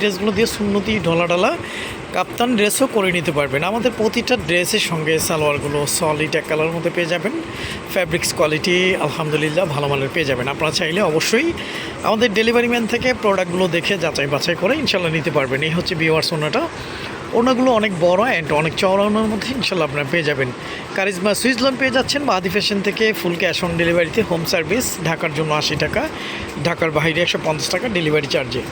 ড্রেসগুলো দিয়ে সুন্নতি ঢলা ঢালা কাপ্তান ড্রেসও করে নিতে পারবেন। আমাদের প্রতিটা ড্রেসের সঙ্গে সালোয়ারগুলো সলিড এক কালার মধ্যে পেয়ে যাবেন। ফ্যাব্রিক্স কোয়ালিটি আলহামদুলিল্লাহ ভালো মানের পেয়ে যাবেন। আপনারা চাইলে অবশ্যই আমাদের ডেলিভারি ম্যান থেকে প্রোডাক্টগুলো দেখে যাচাই বাছাই করে ইনশাল্লাহ নিতে পারবেন। এই হচ্ছে বিওয়ার সোনাটা ওনাগুলো অনেক বড় অ্যান্ড অনেক চওড়া ওনার মধ্যে ইনশাল্লাহ আপনারা পেয়ে যাবেন। কারিজমা সুইজলন পেয়ে যাচ্ছেন। মাহাদি ফ্যাশন থেকে ফুল ক্যাশ অন ডেলিভারিতে হোম সার্ভিস ঢাকার জন্য আশি টাকা, ঢাকার বাইরে একশো পঞ্চাশ টাকা ডেলিভারি চার্জে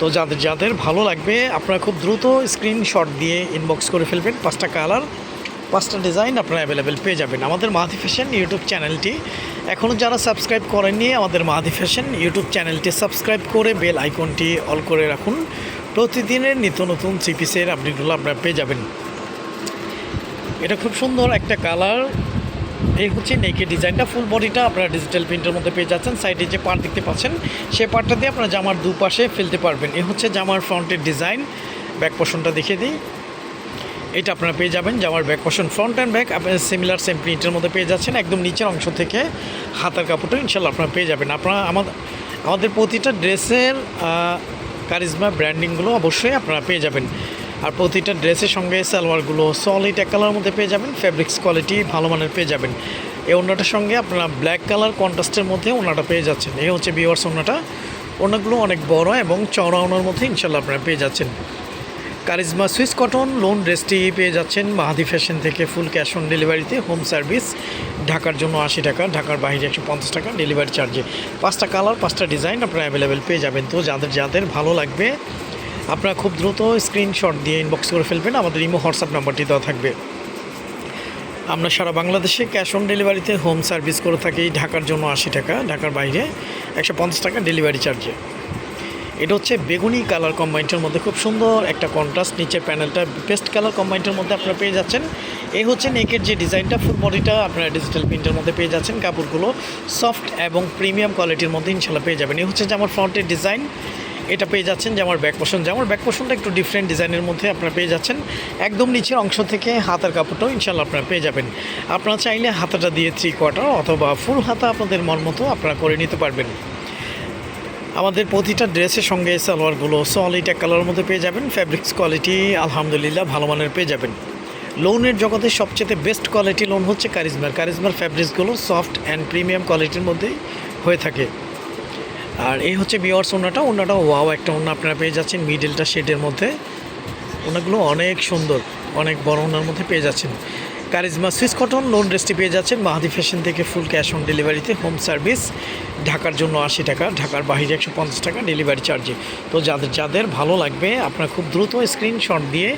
তো যাদের যাদের ভালো লাগবে, আপনারা খুব দ্রুত স্ক্রিনশট দিয়ে ইনবক্স করে ফেলবেন। পাঁচটা কালার পাঁচটা ডিজাইন আপনারা অ্যাভেলেবেল পেয়ে যাবেন। আমাদের মাহাদি ফ্যাশন ইউটিউব চ্যানেলটি এখনও যারা সাবস্ক্রাইব করেননি, আমাদের মাহাদি ফ্যাশন ইউটিউব চ্যানেলটি সাবস্ক্রাইব করে বেল আইকনটি অল করে রাখুন। প্রতিদিনের নিত্য নতুন থ্রি পিসের আপডেটগুলো আপনারা পেয়ে যাবেন। এটা খুব সুন্দর একটা কালার এই হচ্ছে নেকের ডিজাইনটা ফুল বডিটা আপনারা ডিজিটাল প্রিন্টের মধ্যে পেয়ে যাচ্ছেন। সাইডে যে পার্ট দেখতে পাচ্ছেন সেই পার্টটা দিয়ে আপনারা জামার দুপাশে ফেলতে পারবেন। এ হচ্ছে জামার ফ্রন্টের ডিজাইন ব্যাক পোর্শনটা দেখিয়ে দিই। এটা আপনারা পেয়ে যাবেন জামার back portion front and back আপনারা সিমিলার সেম প্রিন্টের মধ্যে পেয়ে যাচ্ছেন। একদম নিচের অংশ থেকে হাতার কাপড়টা ইনশাল্লাহ আপনারা পেয়ে যাবেন। আপনারা আমাদের আমাদের প্রতিটা ড্রেসের কারিজমা ব্র্যান্ডিংগুলো অবশ্যই আপনারা পেয়ে যাবেন। আর প্রতিটা ড্রেসের সঙ্গে সালোয়ারগুলো সলিড এক কালার মধ্যে পেয়ে যাবেন ফ্যাব্রিক্স কোয়ালিটি ভালো মানের পেয়ে যাবেন। এই ওনাটার সঙ্গে আপনারা ব্ল্যাক কালার কন্ট্রাস্টের মধ্যে ওনাটা পেয়ে যাচ্ছেন। এই হচ্ছে বিওয়ার্স ওনাটা ওনাগুলো অনেক বড় এবং চওড়া ওনার মধ্যে ইনশাল্লাহ আপনারা পেয়ে যাচ্ছেন। কারিজমা সুইস কটন লোন ড্রেসটি পেয়ে যাচ্ছেন মাহাদি ফ্যাশন থেকে ফুল ক্যাশ অন ডেলিভারিতে হোম সার্ভিস ঢাকার জন্য আশি টাকা, ঢাকার বাইরে একশো পঞ্চাশ টাকা ডেলিভারি চার্জে পাঁচটা কালার পাঁচটা ডিজাইন আপনারা অ্যাভেলেবেল পেয়ে যাবেন। তো যাদের যাদের ভালো লাগবে আপনারা খুব দ্রুত স্ক্রিনশট দিয়ে ইনবক্স করে ফেলবেন, আমাদের ইমো হোয়াটসঅ্যাপ নাম্বারটি দেওয়া থাকবে। আমরা সারা বাংলাদেশে ক্যাশ অন ডেলিভারিতে হোম সার্ভিস করে থাকি ঢাকার জন্য আশি টাকা, ঢাকার বাইরে একশো পঞ্চাশ টাকা ডেলিভারি চার্জে এটা হচ্ছে বেগুনি কালার কম্বাইনটার মধ্যে, খুব সুন্দর একটা কন্ট্রাস্ট নিচের প্যানেলটা বেস্ট কালার কম্বাইনটার মধ্যে আপনারা পেয়ে যাচ্ছেন। এই হচ্ছে নেকের যে ডিজাইনটা ফুল বডিটা আপনারা ডিজিটাল প্রিন্টের মধ্যে পেয়ে যাচ্ছেন। কাপড়গুলো সফট এবং প্রিমিয়াম কোয়ালিটির মধ্যে ইনশাল্লাহ পেয়ে যাবেন। এই হচ্ছে যে আমার ফ্রন্টের ডিজাইন এটা পেয়ে যাচ্ছেন যে আমার ব্যাক যে আমার ব্যাক পোর্শনটা একটু ডিফারেন্ট ডিজাইনের মধ্যে আপনারা পেয়ে যাচ্ছেন। একদম নিচের অংশ থেকে হাতার কাপড়টাও ইনশাল্লাহ আপনারা পেয়ে যাবেন। আপনারা চাইলে হাতাটা দিয়ে থ্রি কোয়ার্টার অথবা ফুল হাতা আপনাদের মন মতো আপনারা করে নিতে পারবেন। আমাদের প্রতিটা ড্রেসের সঙ্গে সালোয়ারগুলো সলিড এক কালারের মধ্যে পেয়ে যাবেন। ফ্যাব্রিক্স কোয়ালিটি আলহামদুলিল্লাহ ভালো মানের পেয়ে যাবেন। লোনের জগতে সবচেয়ে বেস্ট কোয়ালিটি লোন হচ্ছে কারিজমার কারিজমার ফ্যাব্রিক্সগুলো সফট অ্যান্ড প্রিমিয়াম কোয়ালিটির মধ্যেই হয়ে থাকে। আর এই হচ্ছে বিওয়ার্স ওনাটা ওনাটা ওয়াও একটা ওনা আপনারা পেয়ে যাচ্ছেন মিডলটা শেডের মধ্যে। ওনাগুলো অনেক সুন্দর, অনেক বড় ওনার মধ্যে পেয়ে যাচ্ছেন। কারিজমা সুইস কটন লোন ড্রেসটি পেয়ে যাচ্ছেন। মাহাদি ফ্যাশন থেকে ফুল ক্যাশ অন ডেলিভারিতে হোম সার্ভিস ঢাকার জন্য আশি টাকা, ঢাকার বাইরে একশো পঞ্চাশ টাকা ডেলিভারি চার্জে তো যাদের যাদের ভালো লাগবে, আপনারা খুব দ্রুত স্ক্রিনশট দিয়ে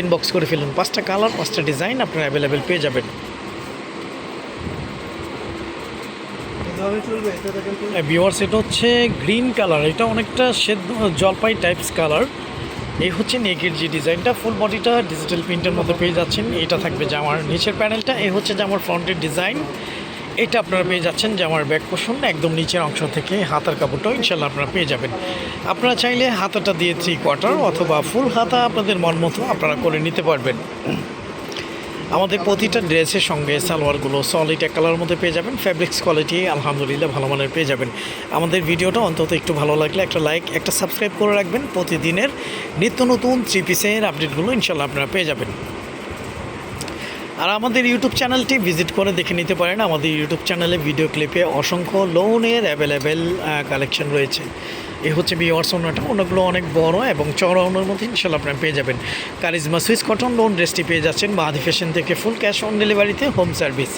ইনবক্স করে ফেলুন। পাঁচটা কালার পাঁচটা ডিজাইন আপনারা অ্যাভেলেবেল পেয়ে যাবেন। ভিওয়ার্স এটা হচ্ছে গ্রিন কালার এটা অনেকটা সেদ্ধ জলপাই টাইপস কালার এই হচ্ছে নেকের যে ডিজাইনটা ফুল বডিটা ডিজিটাল প্রিন্টের মধ্যে পেয়ে যাচ্ছেন। এটা থাকবে জামার নিচের প্যানেলটা এই হচ্ছে জামার ফ্রন্টের ডিজাইন এটা আপনারা পেয়ে যাচ্ছেন জামার ব্যাক পোষণ একদম নিচের অংশ থেকে হাতার কাপড়টাও ইনশাল্লাহ আপনারা পেয়ে যাবেন। আপনারা চাইলে হাতাটা দিয়ে থ্রি কোয়ার্টার অথবা ফুল হাতা আপনাদের মন মতো আপনারা করে নিতে পারবেন। আমাদের প্রতিটা ড্রেসের সঙ্গে সালোয়ারগুলো সলিড এক কালার মধ্যে পেয়ে যাবেন ফ্যাব্রিক্স কোয়ালিটি আলহামদুলিল্লাহ ভালো মানের পেয়ে যাবেন। আমাদের ভিডিওটা অন্তত একটু ভালো লাগলে একটা লাইক একটা সাবস্ক্রাইব করে রাখবেন। প্রতিদিনের নিত্য নতুন থ্রি পিসের আপডেটগুলো ইনশাল্লাহ আপনারা পেয়ে যাবেন। আর আমাদের ইউটিউব চ্যানেলটি ভিজিট করে দেখে নিতে পারেন। আমাদের ইউটিউব চ্যানেলে ভিডিও ক্লিপে অসংখ্য লোনের অ্যাভেলেবেল কালেকশন রয়েছে। এ হচ্ছে বিওয়ার্স ওনাটা ওনাগুলো অনেক বড় এবং চড়া ওনার মধ্যে ইনশাল্লাহ আপনারা পেয়ে যাবেন। কারিজমা সুইস কটন লোন ড্রেসটি পেয়ে যাচ্ছেন। বাহাদি ফ্যাশন থেকে ফুল ক্যাশ অন ডেলিভারিতে হোম সার্ভিস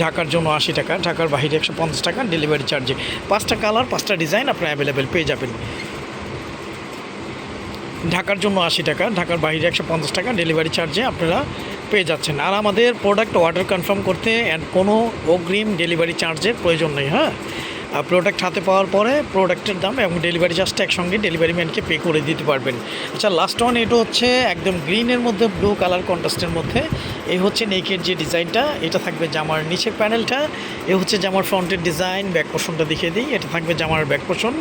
ঢাকার জন্য আশি টাকা, ঢাকার বাইরে একশো পঞ্চাশ টাকা ডেলিভারি চার্জে পাঁচটা কালার পাঁচটা ডিজাইন আপনারা অ্যাভেলেবেল পেয়ে যাবেন। ঢাকার জন্য আশি টাকা, ঢাকার বাইরে একশো পঞ্চাশ টাকা ডেলিভারি চার্জে আপনারা পেয়ে যাচ্ছেন। আর আমাদের প্রোডাক্ট অর্ডার কনফার্ম করতে কোনো অগ্রিম ডেলিভারি চার্জের প্রয়োজন নেই হ্যাঁ? আর প্রোডাক্ট হাতে পাওয়ার পরে প্রোডাক্টের দাম এবং ডেলিভারি চার্জটা একসঙ্গে ডেলিভারি ম্যানকে পে করে দিতে পারবেন। আচ্ছা লাস্ট ওয়ান এটা হচ্ছে একদম গ্রিনের মধ্যে ব্লু কালার কন্ট্রাস্টের মধ্যে। এই হচ্ছে নেকের যে ডিজাইনটা, এটা থাকবে জামার নিচের প্যানেলটা এ হচ্ছে জামার ফ্রন্টের ডিজাইন ব্যাক পোর্শনটা দেখিয়ে দিই। এটা থাকবে জামার ব্যাক পোর্শন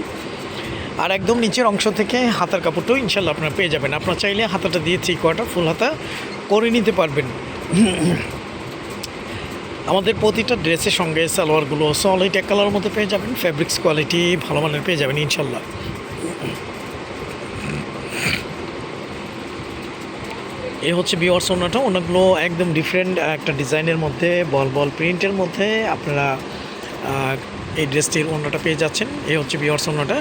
আর একদম নিচের অংশ থেকে হাতার কাপড়টাও ইনশাল্লাহ আপনারা পেয়ে যাবেন। আপনারা চাইলে হাতাটা দিয়ে থ্রি কোয়ার্টার ফুল হাতা করে নিতে পারবেন। আমাদের প্রতিটা ড্রেসের সঙ্গে সালোয়ারগুলো সলিড এক কালারের মধ্যে পেয়ে যাবেন। ফ্যাব্রিক্স কোয়ালিটি ভালো মানের পেয়ে যাবেন ইনশাল্লাহ। এ হচ্ছে বিওয়ার্স সোনাটা ওনাগুলো একদম ডিফারেন্ট একটা ডিজাইনের মধ্যে বল বল প্রিন্টের মধ্যে আপনারা এই ড্রেসটির ওনাটা পেয়ে যাচ্ছেন। এ হচ্ছে বিওয়ার্স Sonata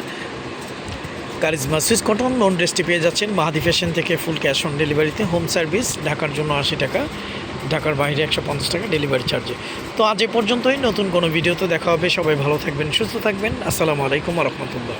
Charisma Swiss cotton lawn ড্রেসটি পেয়ে যাচ্ছেন মাহাদি ফ্যাশন থেকে ফুল ক্যাশ অন ডেলিভারিতে। হোম সার্ভিস, ঢাকার জন্য আশি টাকা, ঢাকার বাইরে একশো পঞ্চাশ টাকা ডেলিভারি চার্জে। তো আজ এ পর্যন্তই, নতুন কোনো ভিডিওতে দেখা হবে। সবাই ভালো থাকবেন, সুস্থ থাকবেন। আসসালামু আলাইকুম রহমতুল্লাহ।